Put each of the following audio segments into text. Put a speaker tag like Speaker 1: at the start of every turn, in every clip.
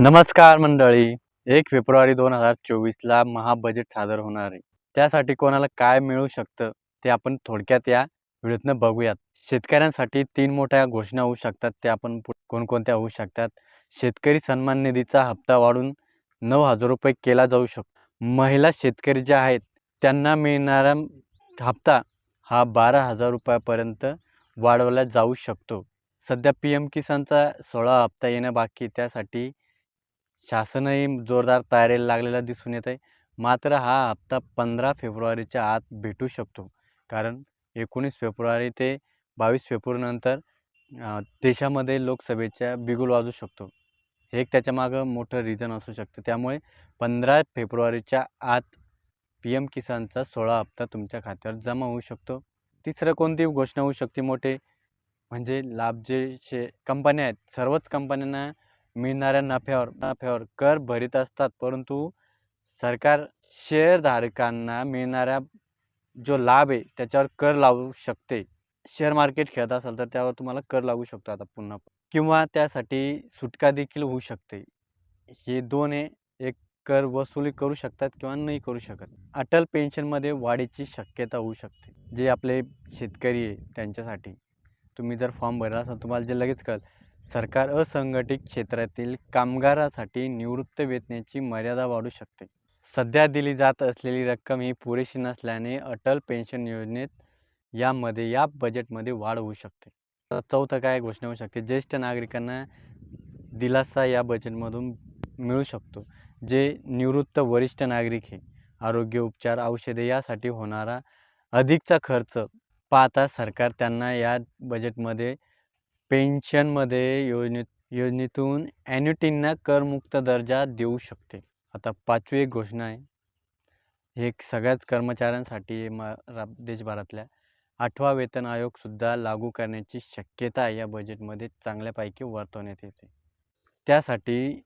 Speaker 1: नमस्कार मंडळी. एक फेब्रुवारी दोन हजार चोवीसला महाबजेट सादर होणार आहे. त्यासाठी कोणाला काय मिळू शकतं ते आपण थोडक्यात या व्हिडिओतनं बघूयात. शेतकऱ्यांसाठी तीन मोठ्या घोषणा होऊ शकतात. ते आपण पु- कोणकोणत्या होऊ शकतात? शेतकरी सन्मान निधीचा हप्ता वाढून नऊ हजार रुपये केला जाऊ शकतो. महिला शेतकरी ज्या आहेत त्यांना मिळणारा हप्ता हा बारा हजार रुपयापर्यंत वाढवला जाऊ शकतो. सध्या पी एम किसानचा सोळा हप्ता येणं बाकी त्यासाठी शासनही जोरदार तयारीला लागलेला दिसून येत आहे मात्र हा हप्ता पंधरा फेब्रुवारीच्या आत भेटू शकतो. कारण एकोणीस फेब्रुवारी ते बावीस फेब्रुवारीनंतर देशामध्ये लोकसभेच्या बिगुल वाजू शकतो. हे एक त्याच्यामागं मोठं रिझन असू शकतं. त्यामुळे पंधरा फेब्रुवारीच्या आत पी एम किसानचा सोळा हप्ता तुमच्या खात्यावर जमा होऊ शकतो. तिसरं कोणती घोषणा होऊ शकते मोठे? म्हणजे लाभ जे शे कंपन्या आहेत सर्वच कंपन्यांना मिळणाऱ्या नफ्यावर नफ्यावर कर भरीत असतात. परंतु सरकार शेअरधारकांना मिळणाऱ्या जो लाभ आहे त्याच्यावर कर लावू शकते. शेअर मार्केट खेळत असाल तर त्यावर तुम्हाला कर लागू शकतो आता पुन्हा. किंवा त्यासाठी सुटका देखील होऊ शकते. हे दोन आहे. एक कर वसुली करू शकतात किंवा नाही करू शकत. अटल पेन्शनमध्ये वाढीची शक्यता होऊ शकते. जे आपले शेतकरी आहे त्यांच्यासाठी. तुम्ही जर फॉर्म भरला असाल तुम्हाला जे लगेच कळेल. सरकार असंघटित क्षेत्रातील कामगारासाठी निवृत्त वेतनाची मर्यादा वाढू शकते. सध्या दिली जात असलेली रक्कम ही पुरेशी नसल्याने अटल पेन्शन योजनेत यामध्ये या बजेटमध्ये वाढ होऊ शकते. चौथं काय घोषणा होऊ शकते? ज्येष्ठ नागरिकांना दिलासा या बजेटमधून मिळू शकतो. जे निवृत्त वरिष्ठ नागरिक हे आरोग्य उपचार औषधे यासाठी होणारा अधिकचा खर्च पाहता सरकार त्यांना या बजेटमध्ये पेन्शनमध्ये योजनेत योजनेतून ॲन्युटींना करमुक्त दर्जा देऊ शकते. आता पाचवी एक घोषणा आहे. हे एक सगळ्याच कर्मचाऱ्यांसाठी म रा देशभरातल्या. आठवा वेतन आयोगसुद्धा लागू करण्याची शक्यता या बजेटमध्ये चांगल्यापैकी वर्तवण्यात येते. त्यासाठी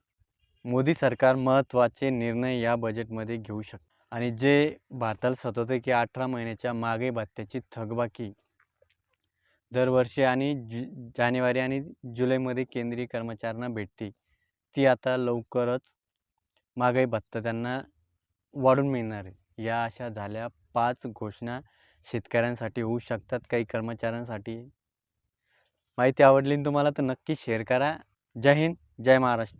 Speaker 1: मोदी सरकार महत्त्वाचे निर्णय या बजेटमध्ये घेऊ शकते आणि जे भारताला सतवते की अठरा महिन्याच्या मागे भत्त्याची थकबाकी दरवर्षी आणि जु जानेवारी आणि जुलैमध्ये केंद्रीय कर्मचाऱ्यांना भेटते. ती आता लवकरच महागाई भत्ता त्यांना वाढून मिळणार आहे. या अशा झाल्या पाच घोषणा शेतकऱ्यांसाठी होऊ शकतात काही कर्मचाऱ्यांसाठी. माहिती आवडली तुम्हाला तर नक्की शेअर करा. जय हिंद जय महाराष्ट्र.